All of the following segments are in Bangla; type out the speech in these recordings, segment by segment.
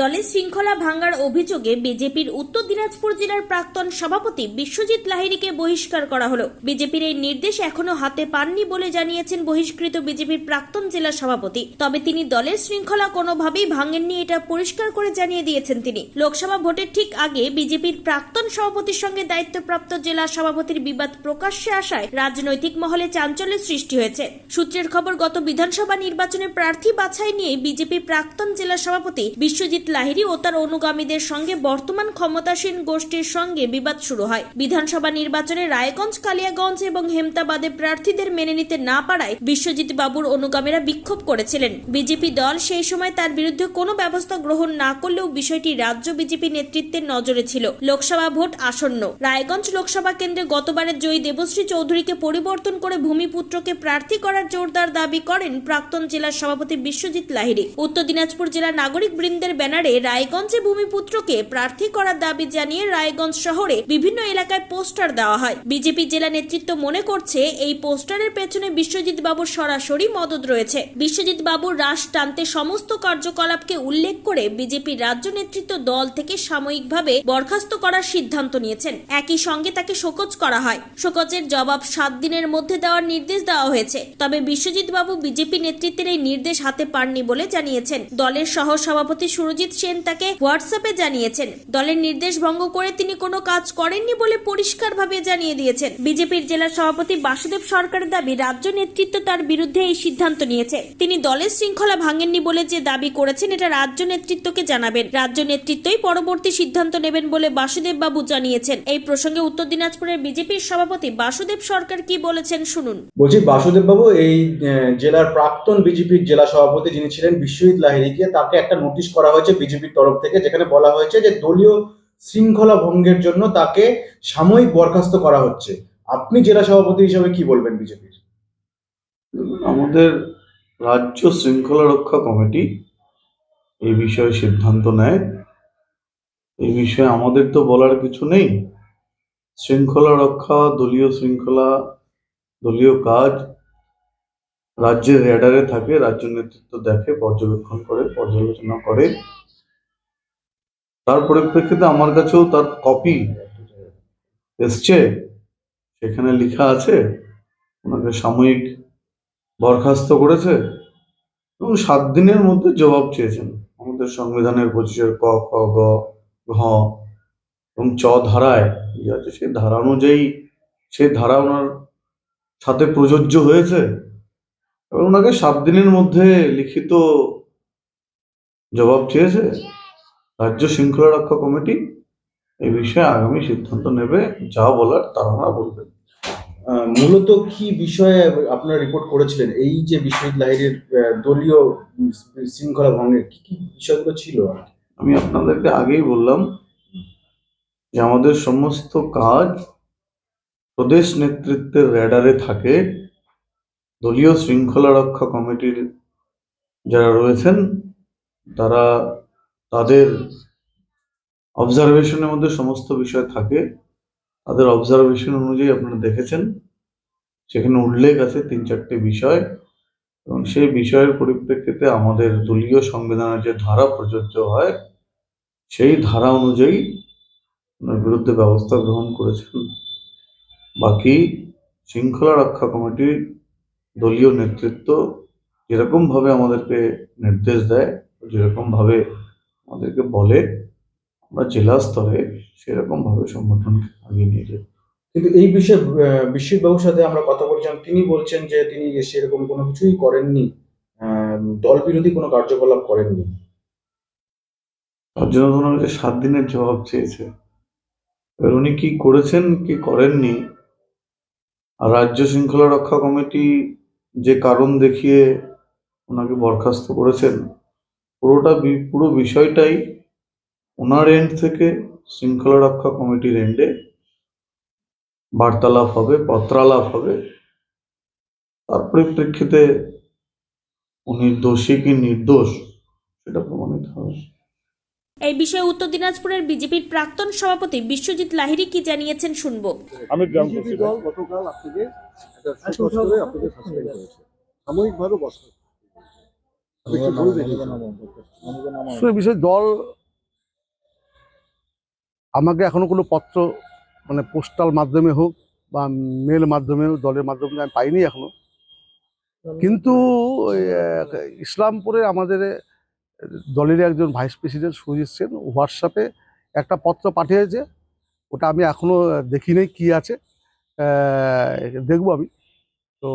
দলের শৃঙ্খলা ভাঙার অভিযোগে বিজেপির উত্তর দিনাজপুর জেলার প্রাক্তন সভাপতি বিশ্বজিৎ লাহিড়ীকে বহিষ্কার করা হলো। বিজেপির এই নির্দেশ এখনও হাতে পাননি বলে জানিয়েছেন বহিষ্কৃত বিজেপির প্রাক্তন জেলা সভাপতি। তবে তিনি দলের শৃঙ্খলা কোনোভাবেই ভাঙেননি এটা পরিষ্কার করে জানিয়ে দিয়েছেন তিনি। লোকসভা ভোটের ঠিক আগে বিজেপির প্রাক্তন সভাপতির সঙ্গে দায়িত্বপ্রাপ্ত জেলা সভাপতির বিবাদ প্রকাশ্যে আসায় রাজনৈতিক মহলে চাঞ্চল্যের সৃষ্টি হয়েছে। সূত্রের খবর, গত বিধানসভা নির্বাচনে প্রার্থী বাছাই নিয়ে বিজেপি প্রাক্তন জেলা সভাপতি বিশ্বজিৎ লাহিড়ী ও তার অনুগামীদের সঙ্গে বর্তমান ক্ষমতাসীন গোষ্ঠীর সঙ্গে বিবাদ শুরু হয়। বিধানসভা নির্বাচনে রায়গঞ্জ, কালিয়াগঞ্জ এবং হেমতাবাদে প্রার্থীদের মেনে নিতে না পারায় বিশ্বজিৎ বাবুর অনুগামীরা বিক্ষোভ করেছিলেন। বিজেপি দল সেই সময় তার বিরুদ্ধে কোনো ব্যবস্থা গ্রহণ না করলেও বিষয়টি রাজ্য বিজেপি নেতৃত্বের নজরে ছিল। লোকসভা ভোট আসন্ন। রায়গঞ্জ লোকসভা কেন্দ্রে গতবারের জয়ী দেবশ্রী চৌধুরীকে পরিবর্তন করে ভূমিপুত্রকে প্রার্থী করার জোরদার দাবি করেন প্রাক্তন জেলার সভাপতি বিশ্বজিৎ লাহিড়ী। উত্তর দিনাজপুর জেলার নাগরিক বৃন্দের ব্যানারে রায়গঞ্জে ভূমিপুত্রকে প্রার্থী করার দাবি জানিয়ে রায়গঞ্জ শহরে বিভিন্ন এলাকায় পোস্টার দেওয়া হয়। বিজেপি জেলা নেতৃত্ব মনে করছে, এই পোস্টারের পেছনে বিশ্বজিৎ বাবুর সরাসরি মদত রয়েছে। বিশ্বজিৎ বাবুর রাশ টানতে সমস্ত কার্যকলাপকে উল্লেখ করে বিজেপির রাজ্য নেতৃত্ব দল থেকে সাময়িকভাবে বরখাস্ত করার সিদ্ধান্ত নিয়েছেন। একই সঙ্গে তাকে শোকজ করা হয়। শোকজের জবাব সাত দিনের মধ্যে দেওয়ার নির্দেশ দেওয়া হয়েছে। তবে বিশ্বজিৎ বাবু বিজেপি নেতৃত্বের এই নির্দেশ হাতে পাননি বলে জানিয়েছেন। দলের সহ সভাপতি সুরজিৎ সেন তাকে হোয়াটসঅ্যাপে জানিয়েছেন। দলের নির্দেশ ভঙ্গ করে তিনি কোনো কাজ করেননি বলে পরিষ্কারভাবে জানিয়ে দিয়েছেন। বিজেপির জেলা সভাপতি বাসুদেব সরকারের দাবি, রাজ্য নেতৃত্ব তার বিরুদ্ধে এই সিদ্ধান্ত নিয়েছে। তিনি দলের শৃঙ্খলা ভাঙেননি বলে যে দাবি করেছেন, এটা রাজ্য নেতৃত্বকে জানাবেন। রাজ্য নেতৃত্বই পরবর্তী সিদ্ধান্ত নেবেন বলে বাসুদেব বাবু জানিয়েছেন। এই প্রসঙ্গে উত্তর দিনাজপুরের বিজেপির সভাপতি বাসুদেব সরকার কি বলেছেন শুনুন। বলছি, বাসুদেব বাবু, এই জেলার প্রাক্তন বিজেপির জেলা সভাপতি যিনি ছিলেন, বিশ্বজিৎ লাহিড়ীকে তাকে একটা নোটিশ করা হয়েছে বিজেপির তরফ থেকে, যেখানে বলা হয়েছে যে দলীয় শৃঙ্খলা ভঙ্গের জন্য তাকে সাময়িক বরখাস্ত করা হচ্ছে। আপনি জেলা সভাপতি হিসেবে কি বলবেন বিজেপির? আমাদের রাজ্য শৃঙ্খলা রক্ষা কমিটি এই বিষয়ে সিদ্ধান্ত নেয়। এই বিষয়ে আমাদের তো বলার কিছু নেই। শৃঙ্খলা রক্ষা, দলীয় শৃঙ্খলা, দলীয় কাজ রাজ্যের রেডারে থাকে, রাজ্য নেতৃত্ব দেখে, পর্যবেক্ষণ করে, পর্যালোচনা করে। তার পরিপ্রেক্ষিতে আমার কাছেও তার কপি এসছে। সেখানে লেখা আছে, ওনাকে সাময়িক বরখাস্ত করেছে এবং সাত দিনের মধ্যে জবাব চেয়েছেন। আমাদের সংবিধানের পঁচিশের ক, খ, গ, ঘ এবং চ ধারায় আছে, সেই ধারা অনুযায়ী, সেই ধারা ওনার সাথে প্রযোজ্য হয়েছে। এবং ওনাকে সাত দিনের মধ্যে লিখিত জবাব চেয়েছে রাজ্য শৃঙ্খলা রক্ষা কমিটি। এই বিষয়ে আগামী সিদ্ধান্ত নেবে যা বলার তারা বলবেন। মূলত কি বিষয়ে আপনারা রিপোর্ট করেছিলেন? এই যে বিশ্বজিৎ লাহিড়ীর আহ, দলীয় শৃঙ্খলা ভঙ্গের কি কি বিষয়গুলো ছিল? আমি আপনাদেরকে আগেই বললাম যে আমাদের সমস্ত কাজ প্রদেশ নেতৃত্বের র্যাডারে থাকে। দলীয় শৃঙ্খলা রক্ষা কমিটির যারা রয়েছেন, তারা তাদের অবজারভেশনের মধ্যে সমস্ত বিষয় থাকে। তাদের অবজারভেশন অনুযায়ী আপনারা দেখেছেন, সেখানে উল্লেখ আছে তিন চারটে বিষয় এবং সেই বিষয়ের পরিপ্রেক্ষিতে আমাদের দলীয় সংবিধানের যে ধারা প্রযোজ্য হয়, সেই ধারা অনুযায়ী ওনার বিরুদ্ধে ব্যবস্থা গ্রহণ করেছেন। বাকি শৃঙ্খলা রক্ষা কমিটির দলীয় নেতৃত্ব যেরকমভাবে আমাদেরকে নির্দেশ দেয় যেরকমভাবে আমাদেরকে বলে আমরা জেলা স্তরে সেরকমভাবে সংগঠনকে আগিয়ে নিয়ে যাই। কিন্তু এই বিষয়ে আহ, বিশ্বজিৎ বাবুর সাথে আমরা কথা বলছিলাম। তিনি বলছেন যে তিনি সেরকম কোনো কিছুই করেননি দল বিরোধী কোনো কার্যকলাপ করেননি। তার জন্য ওনার সাত দিনের জবাব চেয়েছে। এবার উনি কি করেছেন কি করেননি? আর রাজ্য শৃঙ্খলা রক্ষা কমিটি যে কারণ দেখিয়ে ওনাকে বরখাস্ত করেছেন, পুরোটা পুরো বিষয়টাই ওনার এন্ড থেকে শৃঙ্খলা রক্ষা কমিটির এন্ডে বার্তালাপ হবে, পত্রালাপ হবে। তার পরিপ্রেক্ষিতে উনি দোষী কি নির্দোষ সেটা প্রমাণিত হবে। এই বিষয়ে উত্তর দিনাজপুরের বিজেপির প্রাক্তন সভাপতি বিশ্বজিৎ লাহিড়ী কি জানিয়েছেন শুনব। আমি বিজেপি দল গতকাল আপনাকে একটা সুপার করে আপনাকে সাসপেন্ড করেছে। সাময়িকভাবে বসা বিষয়ে দল আমাকে এখনও কোনো পত্র মানে পোস্টাল মাধ্যমে হোক বা মেল মাধ্যমে হোক দলের মাধ্যমে আমি পাইনি এখনও। কিন্তু ইসলামপুরে আমাদের দলের একজন ভাইস প্রেসিডেন্ট সুজিত সেন হোয়াটসঅ্যাপে একটা পত্র পাঠিয়েছে। ওটা আমি এখনও দেখিনি কী আছে। দেখব আমি। তো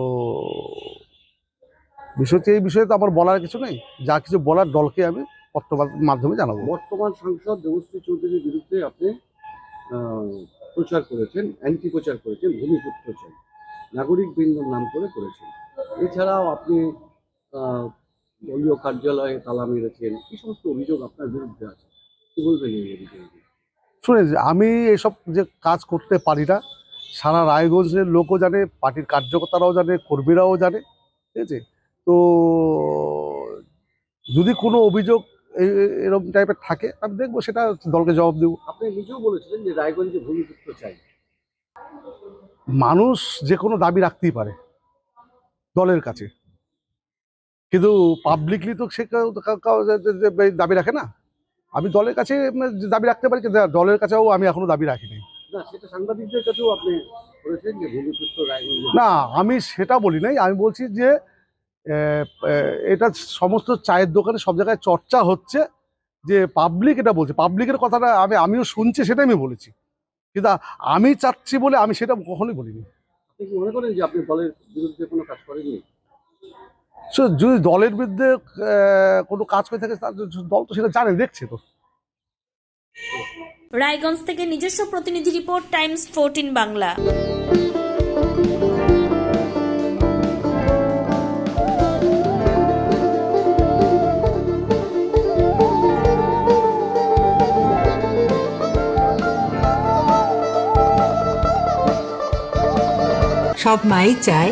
বিষয় হচ্ছে এই বিষয়ে তো আমার বলার কিছু নেই। যা কিছু বলার দলকে আমি পত্র মাধ্যমে জানাব। বর্তমান সাংসদ দেবশ্রী চৌধুরীর বিরুদ্ধে আপনি প্রচার করেছেন অ্যান্টি প্রচার করেছেন ভূমিপুত্র নাগরিক বৃন্দর নাম করে করেছেন। এছাড়াও আপনি দলীয় কার্যালয়ে তালা মেরেছেন এই সমস্ত অভিযোগ আপনার বিরুদ্ধে আছে। কি বলবেন এই অভিযোগ? শুনে আমি এসব যে কাজ করতে পারি না সারা রায়গঞ্জের লোকও জানে পার্টির কার্যকর্তারাও জানে কর্মীরাও জানে ঠিক আছে? তো যদি কোনো অভিযোগ এরকম টাইপের থাকে আমি দেখব সেটা দলকে জবাব দেবো। আপনি নিজেও বলেছিলেন যে রায়গঞ্জে ভূমিপুত্র চাই। মানুষ যে কোনো দাবি রাখতেই পারে দলের কাছে। কিন্তু পাবলিকলি তো সে দাবি রাখে না। আমি দলের কাছে দাবি রাখতে পারি কিন্তু দলের কাছেও আমি এখনও দাবি রাখিনি। না আমি সেটা বলি নাই। আমি বলছি যে এটা সমস্ত চায়ের দোকানে সব জায়গায় চর্চা হচ্ছে যে পাবলিক এটা বলছে। পাবলিকের কথাটা আমি আমিও শুনছি সেটাই আমি বলেছি। কিন্তু আমি চাচ্ছি বলে আমি সেটা কখনোই বলিনি। আপনি মনে করেন যে আপনি দলের বিরুদ্ধে কোনো কাজ করেননি? সো যদি দলের বিরুদ্ধে আহ, কোনো কাজ করে থাকে তার দল তো সেটা জানে দেখছে তো। রায়গঞ্জ থেকে নিজস্ব প্রতিনিধি রিপোর্ট টাইমস ফোরটিন বাংলা। সব মাই চায়